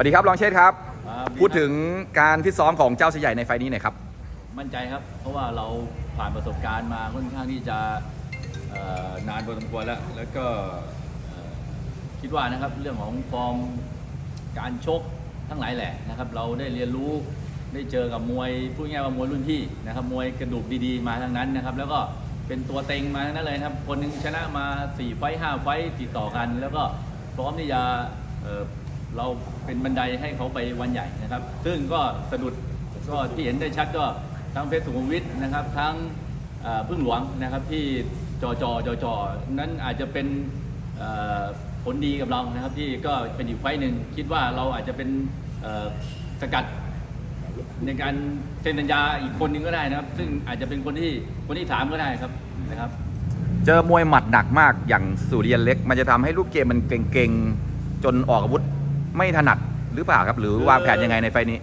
วัสดีครับรองเชษฐ์ครับ ครับพูดถึงการฟิตซ้อมของเจ้าเสือใหญ่ในไฟล์นี้หน่อยครับ มั่นใจครับ เพราะว่าเราผ่านประสบการณ์มาค่อนข้างที่จะเอ่อนานพอสมควรแล้ว แล้วก็เอ่อคิดว่านะครับเรื่องของฟอร์มการชกทั้งหลายแหละนะครับ เราได้เรียนรู้ได้เจอกับมวยพูดง่ายๆว่ามวยรุ่นพี่นะครับมวยกระดูกดีๆมาทั้งนั้นนะครับ แล้วก็เป็นตัวเต็งมาทั้งนั้นเลยนะครับ คนหนึงชนะมา4ไฟต์5ไฟต์ติดต่อกัน แล้วก็พร้อมที่จะเอ่อ เราเป็นบันไดให้เขาไปวันใหญ่นะครับ ซึ่งก็สะดุดก็ที่เห็นได้ชัดก็ทั้งเพชรสุขุมวิทนะครับ ทั้งพึ่งหลวงนะครับที่จอจอจอจอนั้นอาจจะเป็นผลดีกับเรานะครับ ที่ก็เป็นอีกไฟหนึ่งคิดว่าเราอาจจะเป็นสกัดในการเซ็นสัญญาอีกคนหนึ่งก็ได้นะครับ ซึ่งอาจจะเป็นคนที่คนที่สามก็ได้ครับนะครับ เจอมวยหมัดหนักมากอย่างสุริยันเล็ก มันจะทำให้ลูกเกมมันเก่งๆ จนออกอาวุธ ไม่ถนัดหรือเปล่าครับ หรือวางแผนยังไงในไฟล์นี้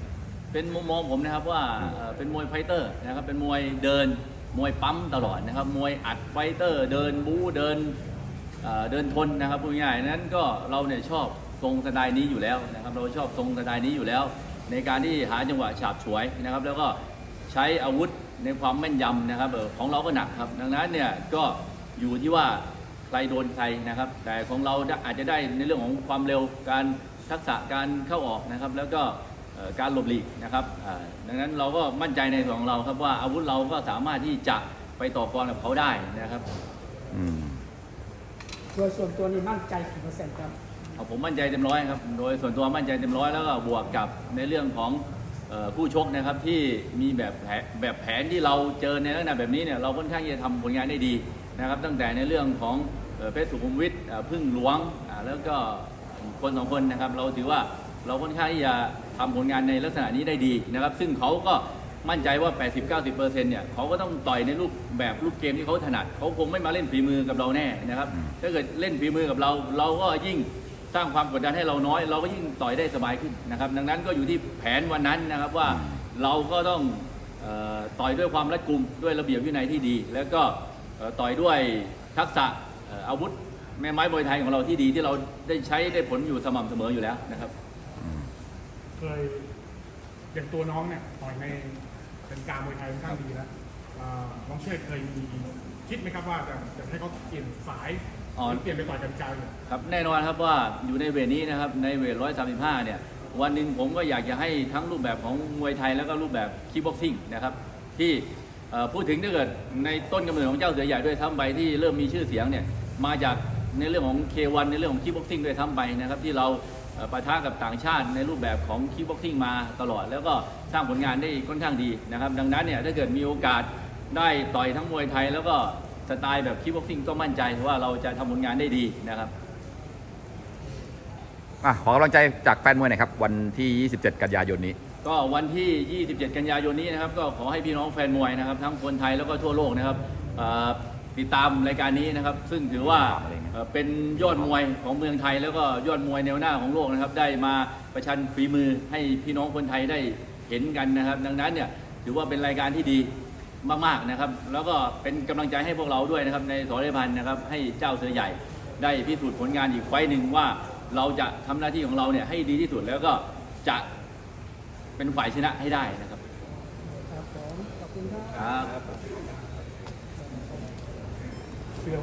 เป็นมุมมองผมนะครับว่าเอ่อเป็นมวยไฟเตอร์นะครับเป็นมวยเดินมวยปั๊มตลอดนะครับมวยอัดไฟเตอร์ เดินบู๊เดินเอ่อเดินทนนะครับพูดง่ายๆนั้นก็เราเนี่ยชอบทรงสไตล์นี้อยู่แล้วนะครับเราชอบทรงสไตล์นี้อยู่แล้ว ในการที่หาจังหวะฉาบฉวยนะครับแล้วก็ใช้อาวุธในความแม่นยำนะครับเออของเราก็หนักครับดังนั้นเนี่ยก็อยู่ที่ว่า ใครโดนใครนะครับ แต่ของเราอาจจะได้ในเรื่องของความเร็วการทักษะการเข้าออกนะครับ แล้วก็เอ่อการหลบหลีกนะครับอ่าดังนั้นเราก็มั่นใจในส่วนของเราครับว่าอาวุธเราก็สามารถที่จะไปต่อกรกับเขาได้นะครับอืมโดยส่วนตัวนี่มั่นใจกี่เปอร์เซ็นต์ครับเอาผมมั่นใจเต็มร้อยครับ โดยส่วนตัวมั่นใจเต็มร้อยแล้วก็บวกกับในเรื่องของเอ่อผู้ชกนะครับที่มีแบบแผนแบบแผนที่เราเจอในลักษณะแบบนี้เนี่ยเราค่อนข้างที่จะทำผลงานได้ดี นะครับตั้งแต่ในเรื่องของเอ่อเพชรสุขุมวิทเอ่อพึ่งหลวงอ่าแล้วก็คนสองคนนะครับเราถือว่าเราค่อนข้างที่จะทำผลงานในลักษณะนี้ได้ดีนะครับ ซึ่งเขาก็มั่นใจว่า 80-90%เนี่ยเขาก็ต้องต่อยในรูปแบบรูปเกมที่เขาถนัดเขาคงไม่มาเล่นฝีมือกับเราแน่นะครับถ้าเกิดเล่นฝีมือกับเรา เราก็ยิ่งสร้างความกดดันให้เราน้อย เราก็ยิ่งต่อยได้สบายขึ้นนะครับ ดังนั้นก็อยู่ที่แผนวันนั้นนะครับว่าเราก็ต้องเออต่อยด้วยความรัดกุมด้วยระเบียบวินัยที่ดี แล้วก็เอ่อ ต่อยด้วยทักษะเอ่ออาวุธแม่ไม้มวยไทยของเราที่ดีที่เราได้ใช้ได้ผลอยู่สม่ำเสมออยู่แล้วนะครับเคยอย่างตัวน้องเนี่ยต่อยในเป็นการมวยไทยค่อนข้างดีแล้วอ่าน้องเชษเคยมีคิดไหมครับว่าจะจะให้เขาเปลี่ยนสายอ๋อหรือเปลี่ยนไปต่อยกันไกลเนี่ยครับแน่นอนครับว่าอยู่ในเวทนี้นะครับในเวท135เนี่ยวันหนึ่งผมก็อยากจะให้ทั้งรูปแบบของมวยไทยแล้วก็รูปแบบคีบ็อกซิ่งนะครับที่เอ่อ พูดถึงถ้าเกิดในต้นกำเนิดของเจ้าเสือใหญ่ด้วยทั้งไปที่เริ่มมีชื่อเสียงเนี่ยมาจากในเรื่องของ K1 ในเรื่องของคีบ็อกซิ่งด้วยทั้งไปนะครับที่เราปะทะกับต่างชาติในรูปแบบของคีบ็อกซิ่งมาตลอด แล้วก็สร้างผลงานได้ค่อนข้างดีนะครับดังนั้นเนี่ยถ้าเกิดมีโอกาสได้ต่อยทั้งมวยไทย แล้วก็สไตล์แบบคีบ็อกซิ่งก็มั่นใจว่าเราจะทำผลงานได้ดีนะครับอขอกำลังใจจากแฟนมวยหน่อยครับ วันที่ 27 กันยายนนี้ ก็วันที่ 27 กันยายนนี้นะครับ ก็ขอให้พี่น้องแฟนมวยนะครับ ทั้งคนไทยแล้วก็ทั่วโลกนะครับติดตามรายการนี้นะครับ ซึ่งถือว่าเป็นยอดมวยของเมืองไทย แล้วก็ยอดมวยแนวหน้าของโลกนะครับ ได้มาประชันฝีมือให้พี่น้องคนไทยได้เห็นกันนะครับ ดังนั้นเนี่ยถือว่าเป็นรายการที่ดีมากๆนะครับ แล้วก็เป็นกำลังใจให้พวกเราด้วยนะครับในสอเรพันธ์นะครับ ให้เจ้าเสือใหญ่ได้พิสูจน์ผลงานอีกไฟหนึ่งว่าเราจะทำหน้าที่ของเราเนี่ยให้ดีที่สุดแล้วก็จะ เป็นฝ่ายชนะให้ได้นะครับครับผมขอบคุณครับ ครับ เสือ